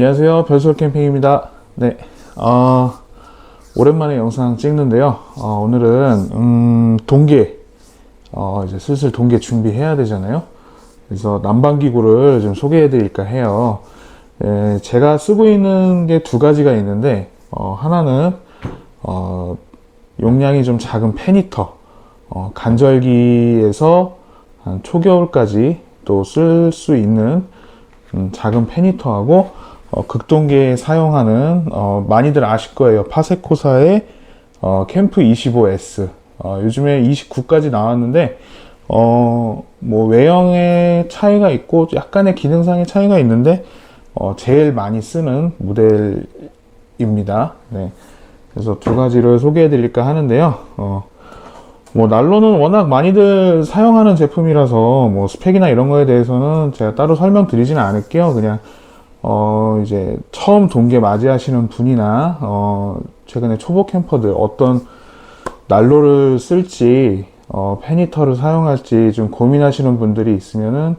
안녕하세요. 별솔 캠핑입니다. 네, 어, 오랜만에 영상 찍는데요. 어, 오늘은 음, 동계, 어, 이제 슬슬 동계 준비해야 되잖아요. 그래서 난방기구를 좀 소개해드릴까 해요. 예, 제가 쓰고 있는 게 두 가지가 있는데 어, 하나는 어, 용량이 좀 작은 페니터, 어, 간절기에서 한 초겨울까지 또 쓸 수 있는 음, 작은 페니터하고 어, 극동계에 사용하는 어, 많이들 아실 거예요. 파세코사의 어, 캠프 25S. 어, 요즘에 29까지 나왔는데 어, 뭐 외형의 차이가 있고 약간의 기능상의 차이가 있는데 어, 제일 많이 쓰는 모델입니다. 네. 그래서 두 가지를 소개해 드릴까 하는데요. 어, 뭐 난로는 워낙 많이들 사용하는 제품이라서 뭐 스펙이나 이런 거에 대해서는 제가 따로 설명드리지는 않을게요. 그냥 어 이제 처음 동계 맞이하시는 분이나 어 최근에 초보 캠퍼들 어떤 난로를 쓸지 어 페니터를 사용할지 좀 고민하시는 분들이 있으면은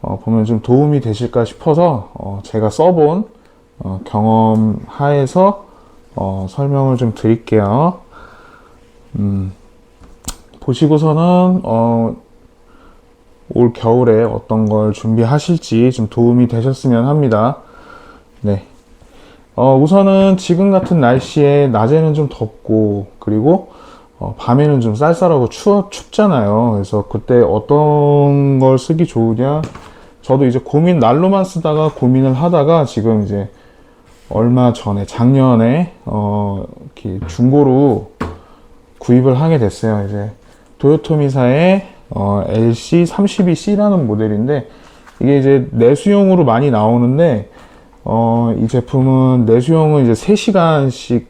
어 보면 좀 도움이 되실까 싶어서 어 제가 써본 어 경험 하에서 어 설명을 좀 드릴게요. 음. 보시고서는 어, 올 겨울에 어떤 걸 준비하실지 좀 도움이 되셨으면 합니다. 네. 어, 우선은 지금 같은 날씨에 낮에는 좀 덥고 그리고 어, 밤에는 좀 쌀쌀하고 추워 춥잖아요. 그래서 그때 어떤 걸 쓰기 좋으냐? 저도 이제 고민 난로만 쓰다가 고민을 하다가 지금 이제 얼마 전에 작년에 어, 중고로 구입을 하게 됐어요. 이제 도요토미사의 어, LC32C라는 모델인데 이게 이제 내수용으로 많이 나오는데 어, 이 제품은 내수용은 이제 3시간씩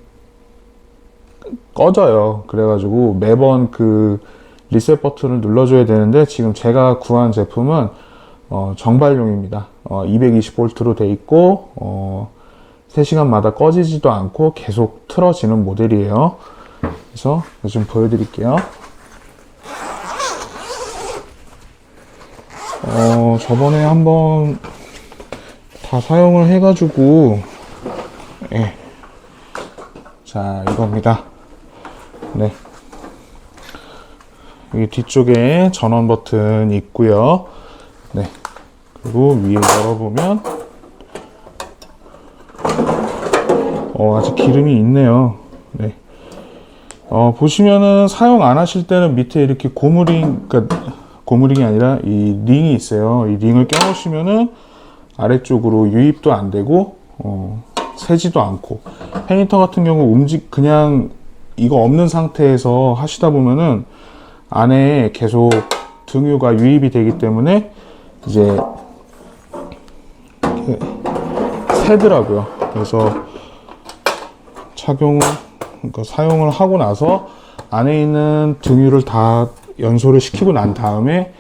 꺼져요. 그래가지고 매번 그 리셋 버튼을 눌러줘야 되는데 지금 제가 구한 제품은 어, 정발용입니다. 어, 220V로 돼 있고 어, 3시간마다 꺼지지도 않고 계속 틀어지는 모델이에요. 그래서 좀 보여드릴게요. 어, 저번에 한번 다 사용을 해가지고, 예. 자, 이겁니다. 네. 여기 뒤쪽에 전원 버튼 있고요. 네. 그리고 위에 열어보면, 어, 아직 기름이 있네요. 네. 어, 보시면은 사용 안 하실 때는 밑에 이렇게 고무링, 그러니까 고무링이 아니라 이 링이 있어요. 이 링을 껴놓으시면은 아래쪽으로 유입도 안 되고, 어, 새지도 않고. 페니터 같은 경우 움직, 그냥 이거 없는 상태에서 하시다 보면은 안에 계속 등유가 유입이 되기 때문에 이제 새더라고요. 그래서 착용을, 그러니까 사용을 하고 나서 안에 있는 등유를 다 연소를 시키고 난 다음에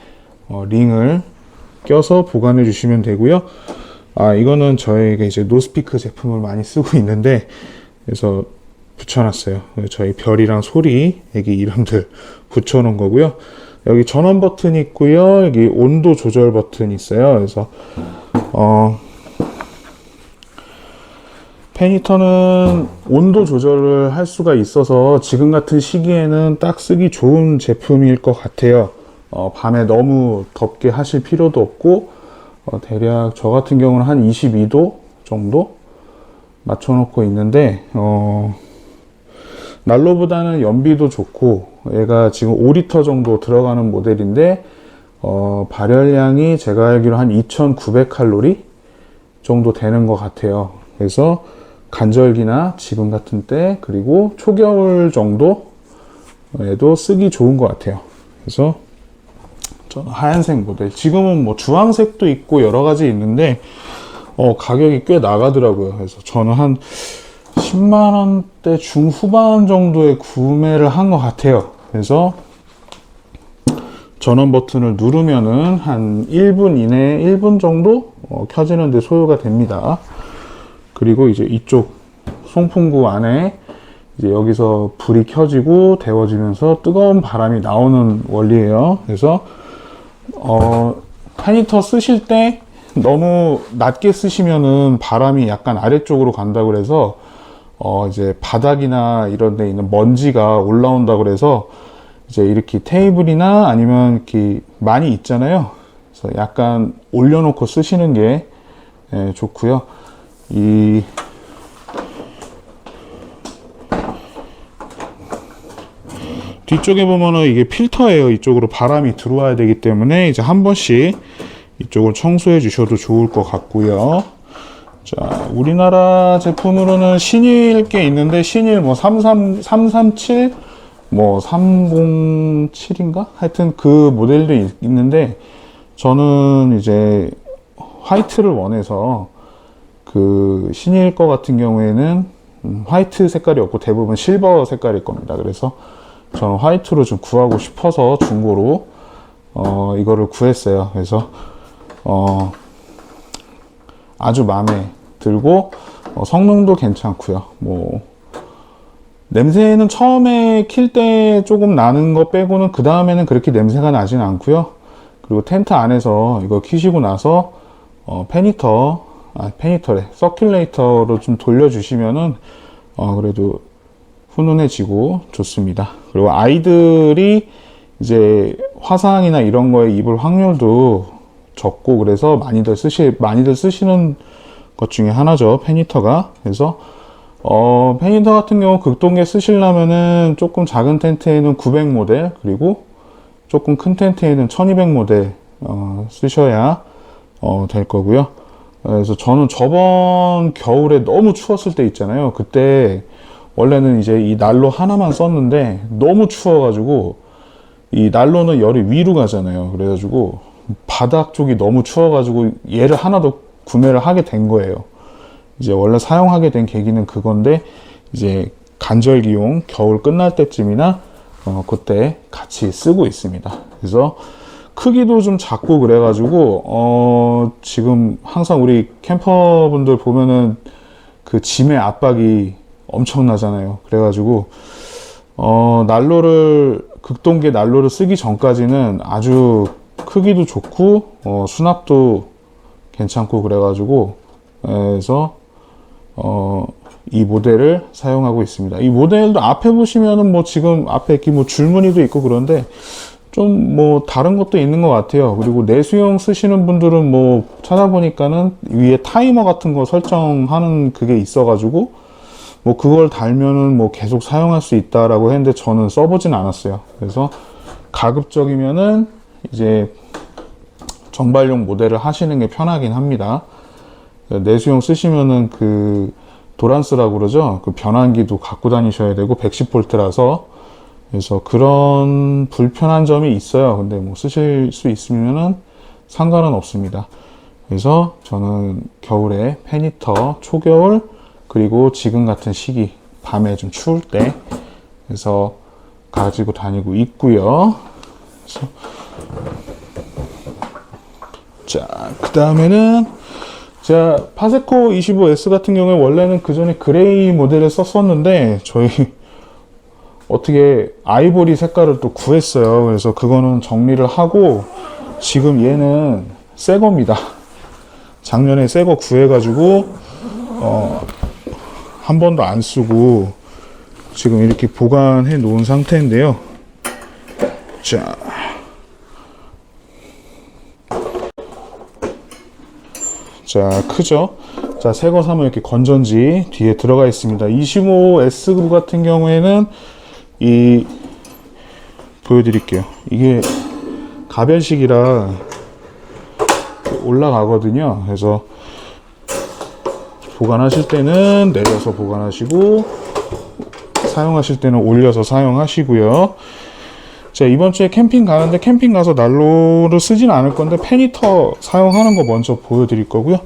어, 링을 껴서 보관해 주시면 되고요. 아 이거는 저희가 이제 노스피크 제품을 많이 쓰고 있는데 그래서 붙여놨어요. 저희 별이랑 소리 애기 이름들 붙여놓은 거고요. 여기 전원 버튼 있고요. 여기 온도 조절 버튼 있어요. 그래서 어 페니터는 온도 조절을 할 수가 있어서 지금 같은 시기에는 딱 쓰기 좋은 제품일 것 같아요. 어, 밤에 너무 덥게 하실 필요도 없고, 어, 대략 저 같은 경우는 한 22도 정도 맞춰놓고 있는데, 어, 난로보다는 연비도 좋고, 얘가 지금 5리터 정도 들어가는 모델인데, 어, 발열량이 제가 알기로 한 2,900칼로리 정도 되는 것 같아요. 그래서 간절기나 지금 같은 때 그리고 초겨울 정도에도 쓰기 좋은 것 같아요. 그래서 저는 하얀색 모델. 지금은 뭐 주황색도 있고 여러 가지 있는데 어, 가격이 꽤 나가더라고요. 그래서 저는 한 10만 원대 중후반 정도에 구매를 한 것 같아요. 그래서 전원 버튼을 누르면은 한 1분 이내 1분 정도 어, 켜지는데 소요가 됩니다. 그리고 이제 이쪽 송풍구 안에 이제 여기서 불이 켜지고 데워지면서 뜨거운 바람이 나오는 원리예요. 그래서 어, 페니터 쓰실 때 너무 낮게 쓰시면은 바람이 약간 아래쪽으로 간다 그래서 어 이제 바닥이나 이런 데 있는 먼지가 올라온다 그래서 이제 이렇게 테이블이나 아니면 이렇게 많이 있잖아요. 그래서 약간 올려놓고 쓰시는 게 예, 좋고요. 이 뒤쪽에 보면은 이게 필터예요. 이쪽으로 바람이 들어와야 되기 때문에 이제 한 번씩 이쪽을 청소해 주셔도 좋을 것 같고요. 자, 우리나라 제품으로는 신일 게 있는데 신일 뭐 33, 337, 뭐 307인가? 하여튼 그 모델도 있- 있는데 저는 이제 화이트를 원해서 그 신일 거 같은 경우에는 음, 화이트 색깔이 없고 대부분 실버 색깔일 겁니다. 그래서 저는 화이트로 좀 구하고 싶어서 중고로 어, 이거를 구했어요. 그래서 어, 아주 마음에 들고 어, 성능도 괜찮고요. 뭐 냄새는 처음에 킬 때 조금 나는 거 빼고는 그 다음에는 그렇게 냄새가 나진 않고요. 그리고 텐트 안에서 이거 키시고 나서 어, 페니터 아 페니터래 서큘레이터로 좀 돌려주시면은 어, 그래도 훈훈해지고 좋습니다. 그리고 아이들이 이제 화상이나 이런 거에 입을 확률도 적고 그래서 많이들 쓰시 많이들 쓰시는 것 중에 하나죠 페니터가 그래서 어 페니터 같은 경우 극동계 쓰시려면은 조금 작은 텐트에는 900 모델 그리고 조금 큰 텐트에는 1200 모델 어, 쓰셔야 어, 될 거고요. 그래서 저는 저번 겨울에 너무 추웠을 때 있잖아요. 그때 원래는 이제 이 난로 하나만 썼는데 너무 추워가지고 이 난로는 열이 위로 가잖아요. 그래가지고 바닥 쪽이 너무 추워가지고 얘를 하나 더 구매를 하게 된 거예요. 이제 원래 사용하게 된 계기는 그건데 이제 간절기용 겨울 끝날 때쯤이나 어, 그때 같이 쓰고 있습니다. 그래서 크기도 좀 작고 그래가지고 어, 지금 항상 우리 캠퍼분들 보면은 그 짐의 압박이 엄청나잖아요. 그래가지고 어, 난로를 극동계 난로를 쓰기 전까지는 아주 크기도 좋고 어, 수납도 괜찮고 그래가지고 그래서 어, 이 모델을 사용하고 있습니다. 이 모델도 앞에 보시면은 뭐 지금 앞에 이렇게 뭐 줄무늬도 있고 그런데 좀 뭐 다른 것도 있는 것 같아요. 그리고 내수용 쓰시는 분들은 뭐 찾아보니까는 위에 타이머 같은 거 설정하는 그게 있어가지고 뭐 그걸 달면은 뭐 계속 사용할 수 있다라고 했는데 저는 써보진 않았어요. 그래서 가급적이면은 이제 정발용 모델을 하시는 게 편하긴 합니다. 내수용 쓰시면은 그 도란스라고 그러죠. 그 변환기도 갖고 다니셔야 되고 110볼트라서 그래서 그런 불편한 점이 있어요. 근데 뭐 쓰실 수 있으면은 상관은 없습니다. 그래서 저는 겨울에 페니터 초겨울 그리고 지금 같은 시기 밤에 좀 추울 때 그래서 가지고 다니고 있고요. 자, 그 다음에는 자, 파세코 25S 같은 경우에 원래는 그 전에 그레이 모델을 썼었는데 저희 어떻게 아이보리 색깔을 또 구했어요. 그래서 그거는 정리를 하고 지금 얘는 새 겁니다. 작년에 새 거 구해가지고 어, 한 번도 안 쓰고 지금 이렇게 보관해 놓은 상태인데요. 자. 자, 크죠? 자, 새 거 사면 이렇게 건전지 뒤에 들어가 있습니다. 25S 같은 경우에는 이 보여드릴게요. 이게 가변식이라 올라가거든요. 그래서 보관하실 때는 내려서 보관하시고 사용하실 때는 올려서 사용하시고요. 자, 이번 주에 캠핑 가는데 캠핑 가서 난로를 쓰진 않을 건데 페니터 사용하는 거 먼저 보여드릴 거고요.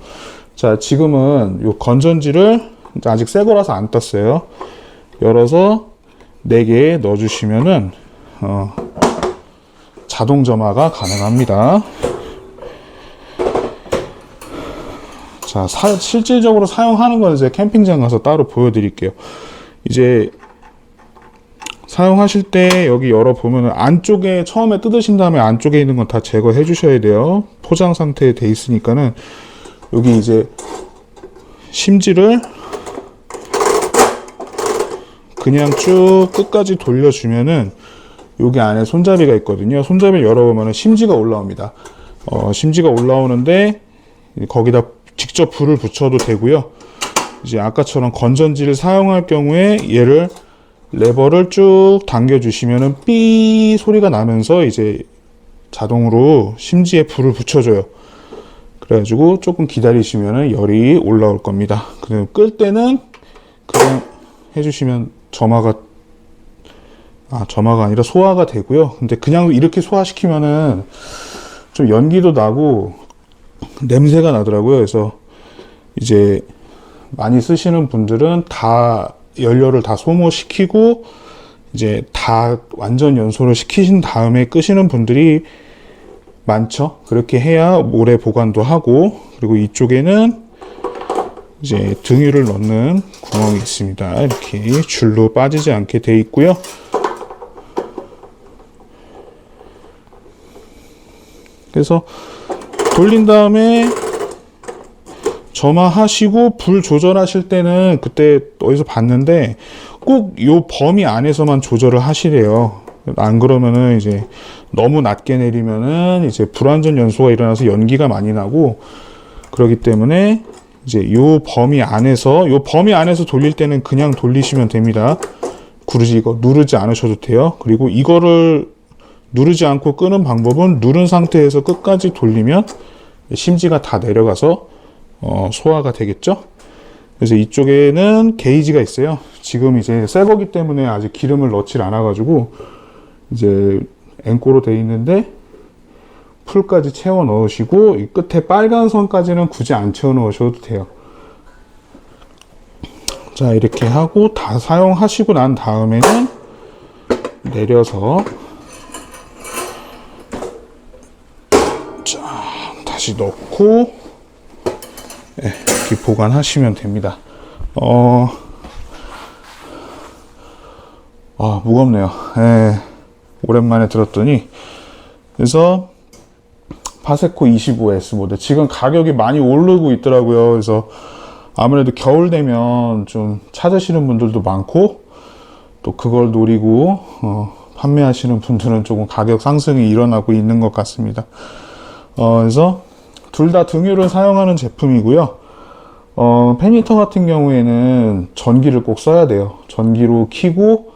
자, 지금은 요 건전지를 아직 새 거라서 안 떴어요. 열어서 4개 넣어주시면은, 어, 자동 점화가 가능합니다. 자, 사- 실질적으로 사용하는 건 이제 캠핑장 가서 따로 보여드릴게요. 이제 사용하실 때 여기 열어보면 안쪽에 처음에 뜯으신 다음에 안쪽에 있는 건 다 제거해 주셔야 돼요. 포장 상태에 돼 있으니까는 여기 이제 심지를 그냥 쭉 끝까지 돌려주면은 여기 안에 손잡이가 있거든요. 손잡이를 열어보면 심지가 올라옵니다. 어, 심지가 올라오는데 거기다 직접 불을 붙여도 되고요. 이제 아까처럼 건전지를 사용할 경우에 얘를 레버를 쭉 당겨 주시면은 삐 소리가 나면서 이제 자동으로 심지에 불을 붙여줘요. 그래가지고 조금 기다리시면은 열이 올라올 겁니다. 그리고 끌 때는 그냥 해주시면 점화가 아 점화가 아니라 소화가 되고요. 근데 그냥 이렇게 소화시키면은 좀 연기도 나고 냄새가 나더라고요. 그래서 이제 많이 쓰시는 분들은 다 연료를 다 소모시키고 이제 다 완전 연소를 시키신 다음에 끄시는 분들이 많죠. 그렇게 해야 오래 보관도 하고 그리고 이쪽에는 이제 등유를 넣는 구멍이 있습니다. 이렇게 줄로 빠지지 않게 돼 있고요. 그래서 돌린 다음에 점화하시고 불 조절하실 때는 그때 어디서 봤는데 꼭 요 범위 안에서만 조절을 하시래요. 안 그러면은 이제 너무 낮게 내리면은 이제 불완전 연소가 일어나서 연기가 많이 나고 그러기 때문에 이제 요 범위 안에서 요 범위 안에서 돌릴 때는 그냥 돌리시면 됩니다. 굳이 이거 누르지 않으셔도 돼요. 그리고 이거를 누르지 않고 끄는 방법은 누른 상태에서 끝까지 돌리면 심지가 다 내려가서 어, 소화가 되겠죠. 그래서 이쪽에는 게이지가 있어요. 지금 이제 새 거기 때문에 아직 기름을 넣질 않아 가지고 이제 앵꼬로 돼 있는데 풀까지 채워 넣으시고 이 끝에 빨간 선까지는 굳이 안 채워 넣으셔도 돼요. 자 이렇게 하고 다 사용하시고 난 다음에는 내려서 자 다시 넣고 예, 이렇게 보관하시면 됩니다. 어, 아, 무겁네요. 예, 오랜만에 들었더니. 그래서, 파세코 25S 모델. 지금 가격이 많이 오르고 있더라고요. 그래서, 아무래도 겨울 되면 좀 찾으시는 분들도 많고, 또 그걸 노리고, 어, 판매하시는 분들은 조금 가격 상승이 일어나고 있는 것 같습니다. 어, 그래서, 둘 다 등유를 사용하는 제품이고요. 어, 페니터 같은 경우에는 전기를 꼭 써야 돼요. 전기로 키고,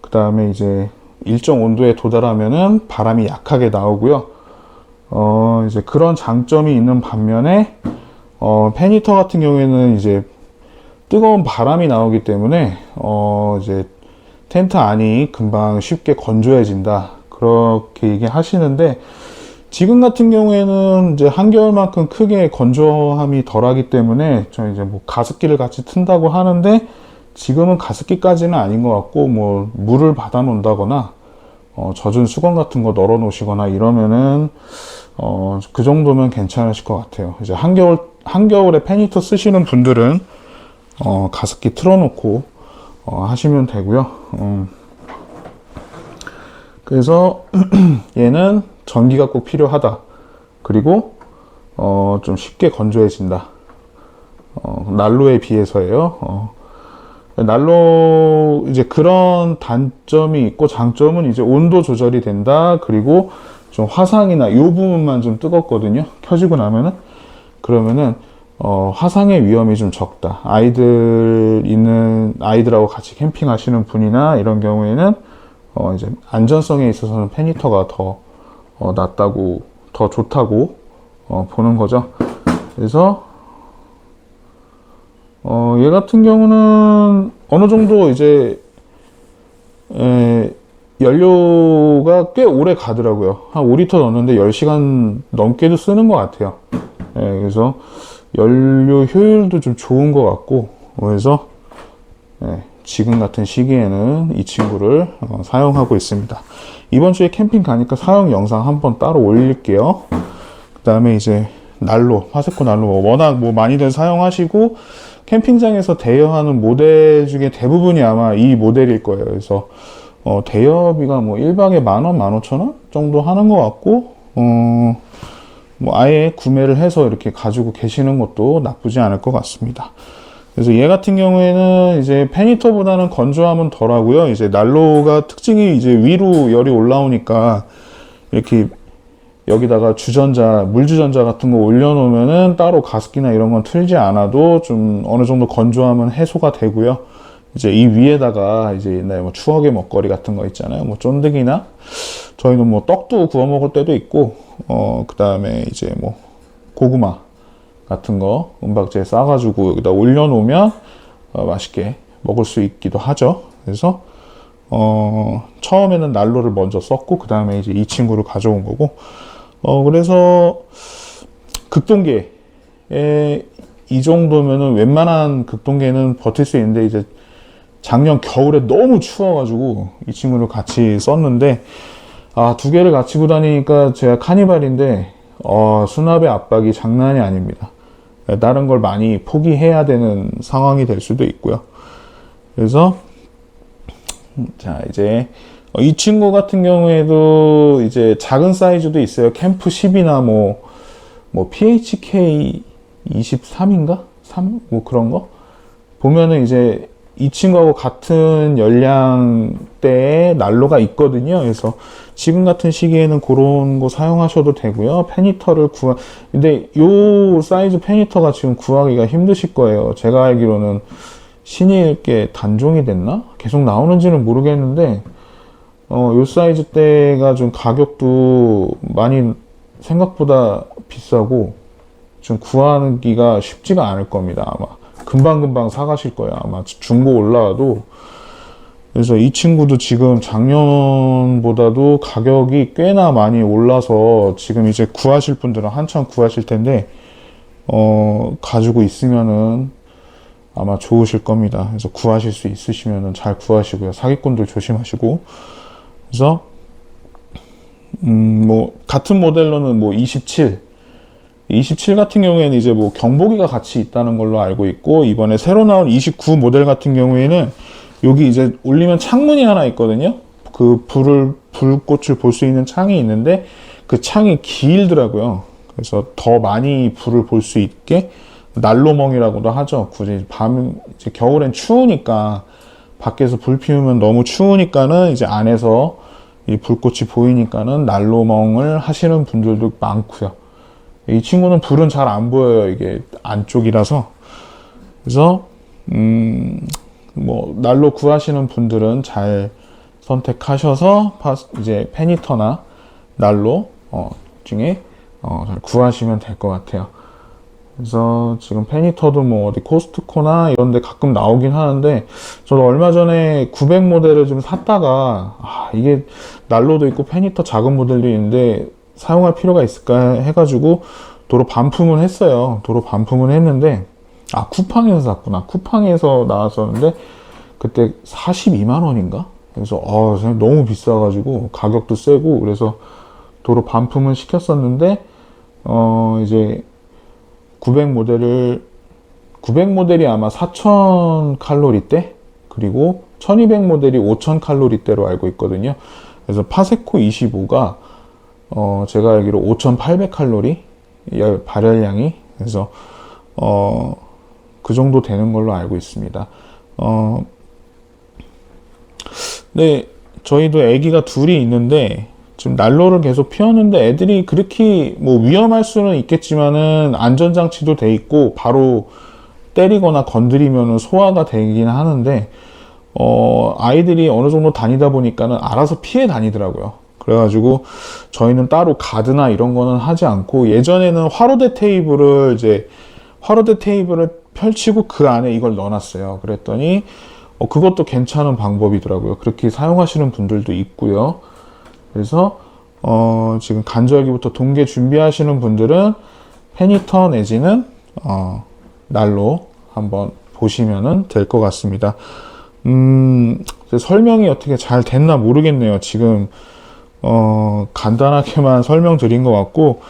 그 다음에 이제 일정 온도에 도달하면은 바람이 약하게 나오고요. 어, 이제 그런 장점이 있는 반면에, 어, 페니터 같은 경우에는 이제 뜨거운 바람이 나오기 때문에, 어, 이제 텐트 안이 금방 쉽게 건조해진다. 그렇게 얘기하시는데, 지금 같은 경우에는 이제 한겨울만큼 크게 건조함이 덜하기 때문에 저 이제 뭐 가습기를 같이 튼다고 하는데 지금은 가습기까지는 아닌 것 같고 뭐 물을 받아 놓는다거나 어, 젖은 수건 같은 거 널어 놓으시거나 이러면은 어, 그 정도면 괜찮으실 것 같아요. 이제 한겨울 한겨울에 페니터 쓰시는 분들은 어, 가습기 틀어놓고 어, 하시면 되고요. 어, 그래서 얘는 전기가 꼭 필요하다. 그리고 어, 좀 쉽게 건조해진다. 어, 난로에 비해서예요. 어, 난로 이제 그런 단점이 있고 장점은 이제 온도 조절이 된다. 그리고 좀 화상이나 이 부분만 좀 뜨겁거든요. 켜지고 나면은 그러면은 어, 화상의 위험이 좀 적다. 아이들 있는 아이들하고 같이 캠핑하시는 분이나 이런 경우에는 어, 이제 안전성에 있어서는 페니터가 더 어, 낫다고 더 좋다고 어, 보는 거죠. 그래서 어, 얘 같은 경우는 어느 정도 이제 에, 연료가 꽤 오래 가더라고요. 한 5리터 넣었는데 10시간 넘게도 쓰는 것 같아요. 예, 그래서 연료 효율도 좀 좋은 것 같고, 그래서 예, 지금 같은 시기에는 이 친구를 어, 사용하고 있습니다. 이번 주에 캠핑 가니까 사용 영상 한번 따로 올릴게요. 그 다음에 이제 난로, 파세코 난로 워낙 뭐 많이들 사용하시고 캠핑장에서 대여하는 모델 중에 대부분이 아마 이 모델일 거예요. 그래서 어, 대여비가 뭐 1박에 만 원, 만 오천 원 정도 하는 것 같고, 어, 뭐 아예 구매를 해서 이렇게 가지고 계시는 것도 나쁘지 않을 것 같습니다. 그래서 얘 같은 경우에는 이제 페니터보다는 건조함은 덜하고요. 이제 난로가 특징이 이제 위로 열이 올라오니까 이렇게 여기다가 주전자, 물주전자 같은 거 올려놓으면은 따로 가습기나 이런 건 틀지 않아도 좀 어느 정도 건조함은 해소가 되고요. 이제 이 위에다가 이제 옛날에 뭐 추억의 먹거리 같은 거 있잖아요. 뭐 쫀득이나 저희는 뭐 떡도 구워 먹을 때도 있고, 어, 그 다음에 이제 뭐 고구마 같은 거 은박지에 싸가지고 여기다 올려놓으면 어, 맛있게 먹을 수 있기도 하죠. 그래서 어, 처음에는 난로를 먼저 썼고 그 다음에 이제 이 친구를 가져온 거고 어, 그래서 극동계에 이 정도면은 웬만한 극동계는 버틸 수 있는데 이제 작년 겨울에 너무 추워가지고 이 친구를 같이 썼는데 아 두 개를 같이 고 다니니까 제가 카니발인데 어, 수납의 압박이 장난이 아닙니다. 다른 걸 많이 포기해야 되는 상황이 될 수도 있고요. 그래서 자 이제 어, 이 친구 같은 경우에도 이제 작은 사이즈도 있어요. 캠프 10이나 뭐, 뭐 PHK 23인가? 3? 뭐 그런 거? 보면은 이제 이 친구하고 같은 연령대의 난로가 있거든요. 그래서 지금 같은 시기에는 그런 거 사용하셔도 되고요. 페니터를 구하, 근데 요 사이즈 페니터가 지금 구하기가 힘드실 거예요. 제가 알기로는 신일게 단종이 됐나? 계속 나오는지는 모르겠는데, 어, 요 사이즈 대가 좀 가격도 많이 생각보다 비싸고, 좀 구하기가 쉽지가 않을 겁니다, 아마. 금방금방 사가실 거예요, 아마. 중고 올라와도. 그래서 이 친구도 지금 작년보다도 가격이 꽤나 많이 올라서 지금 이제 구하실 분들은 한참 구하실 텐데, 어, 가지고 있으면은 아마 좋으실 겁니다. 그래서 구하실 수 있으시면은 잘 구하시고요. 사기꾼들 조심하시고. 그래서, 음, 뭐, 같은 모델로는 뭐 27, 27 같은 경우에는 이제 뭐 경보기가 같이 있다는 걸로 알고 있고, 이번에 새로 나온 29 모델 같은 경우에는 여기 이제 올리면 창문이 하나 있거든요. 그 불을, 불꽃을 볼 수 있는 창이 있는데, 그 창이 길더라고요. 그래서 더 많이 불을 볼 수 있게, 난로멍이라고도 하죠. 굳이 밤, 이제 겨울엔 추우니까, 밖에서 불 피우면 너무 추우니까는 이제 안에서 이 불꽃이 보이니까는 난로멍을 하시는 분들도 많고요. 이 친구는 불은 잘 안 보여요. 이게 안쪽이라서. 그래서 음, 뭐 난로 구하시는 분들은 잘 선택하셔서 파, 이제 페니터나 난로 어, 중에 어, 잘 구하시면 될 것 같아요. 그래서 지금 페니터도 뭐 어디 코스트코나 이런 데 가끔 나오긴 하는데 저도 얼마 전에 900 모델을 좀 샀다가 아, 이게 난로도 있고 페니터 작은 모델도 있는데 사용할 필요가 있을까 해가지고 도로 반품을 했어요. 도로 반품을 했는데 아 쿠팡에서 샀구나. 쿠팡에서 나왔었는데 그때 42만 원인가? 그래서 어 너무 비싸가지고 가격도 세고 그래서 도로 반품을 시켰었는데 어 이제 900 모델을 900 모델이 아마 4000 칼로리대 그리고 1200 모델이 5000 칼로리대로 알고 있거든요. 그래서 파세코 25가 어 제가 알기로 5800 칼로리 열 발열량이 그래서 어 그 정도 되는 걸로 알고 있습니다. 어 네, 저희도 아기가 둘이 있는데 지금 난로를 계속 피웠는데 애들이 그렇게 뭐 위험할 수는 있겠지만은 안전장치도 돼 있고 바로 때리거나 건드리면은 소화가 되긴 하는데 어 아이들이 어느 정도 다니다 보니까는 알아서 피해 다니더라고요. 그래가지고 저희는 따로 가드나 이런 거는 하지 않고 예전에는 화로대 테이블을 이제 화로대 테이블을 펼치고 그 안에 이걸 넣어놨어요. 그랬더니 어, 그것도 괜찮은 방법이더라고요. 그렇게 사용하시는 분들도 있고요. 그래서 어, 지금 간절기부터 동계 준비하시는 분들은 페니터 내지는 어, 날로 한번 보시면 될것 같습니다. 음, 설명이 어떻게 잘 됐나 모르겠네요. 지금 어, 간단하게만 설명드린 것 같고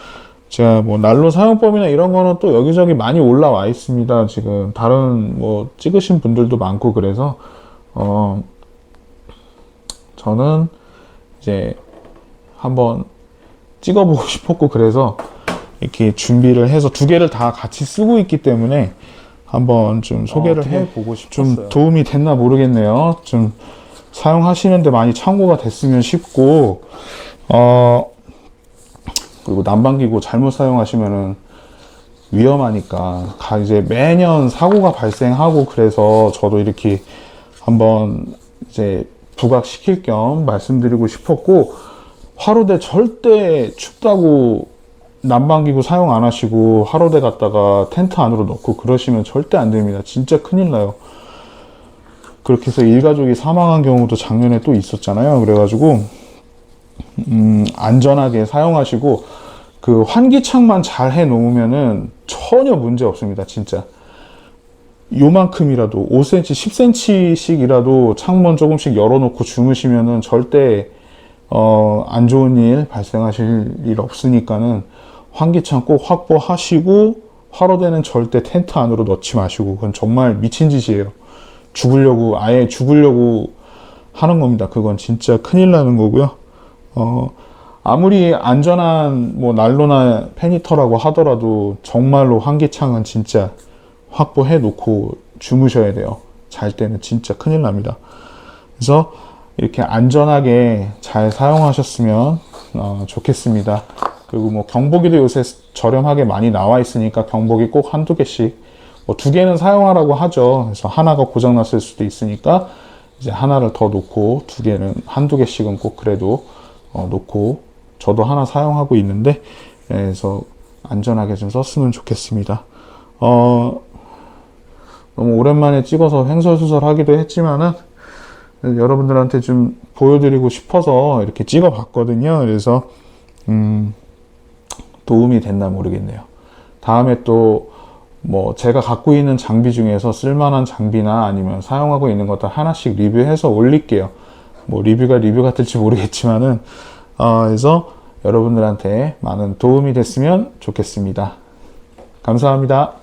제가 뭐 난로 사용법이나 이런 거는 또 여기저기 많이 올라와 있습니다. 지금 다른 뭐 찍으신 분들도 많고 그래서 어, 저는 이제 한번 찍어보고 싶었고 그래서 이렇게 준비를 해서 두 개를 다 같이 쓰고 있기 때문에 한번 좀 소개를 어떻게 해보고 싶. 좀 도움이 됐나 모르겠네요. 좀 사용하시는데 많이 참고가 됐으면 싶고 어 그리고 난방기구 잘못 사용하시면은 위험하니까 가 이제 매년 사고가 발생하고 그래서 저도 이렇게 한번 이제 부각시킬 겸 말씀드리고 싶었고 화로대 절대 춥다고 난방기구 사용 안 하시고 화로대 갖다가 텐트 안으로 넣고 그러시면 절대 안 됩니다. 진짜 큰일 나요. 그렇게 해서 일가족이 사망한 경우도 작년에 또 있었잖아요. 그래가지고 음, 안전하게 사용하시고 그 환기창만 잘 해 놓으면은 전혀 문제 없습니다. 진짜. 요만큼이라도 5cm, 10cm씩이라도 창문 조금씩 열어놓고 주무시면은 절대 어, 안 좋은 일 발생하실 일 없으니까는 환기창 꼭 확보하시고 화로대는 절대 텐트 안으로 넣지 마시고 그건 정말 미친 짓이에요. 죽으려고 아예 죽으려고 하는 겁니다. 그건 진짜 큰일 나는 거고요. 어, 아무리 안전한 뭐 난로나 페니터라고 하더라도 정말로 환기창은 진짜 확보해 놓고 주무셔야 돼요. 잘 때는 진짜 큰일 납니다. 그래서 이렇게 안전하게 잘 사용하셨으면 어, 좋겠습니다. 그리고 뭐 경보기도 요새 저렴하게 많이 나와 있으니까 경보기 꼭 한두 개씩 뭐 두 개는 사용하라고 하죠. 그래서 하나가 고장 났을 수도 있으니까 이제 하나를 더 놓고 두 개는 한두 개씩은 꼭 그래도 어, 놓고 저도 하나 사용하고 있는데 예, 그래서 안전하게 좀 썼으면 좋겠습니다. 어, 너무 오랜만에 찍어서 횡설수설 하기도 했지만은 여러분들한테 좀 보여드리고 싶어서 이렇게 찍어 봤거든요. 그래서 음, 도움이 됐나 모르겠네요. 다음에 또 뭐 제가 갖고 있는 장비 중에서 쓸만한 장비나 아니면 사용하고 있는 것들 하나씩 리뷰해서 올릴게요. 뭐 리뷰가 리뷰가 될지 모르겠지만은 어, 그래서 여러분들한테 많은 도움이 됐으면 좋겠습니다. 감사합니다.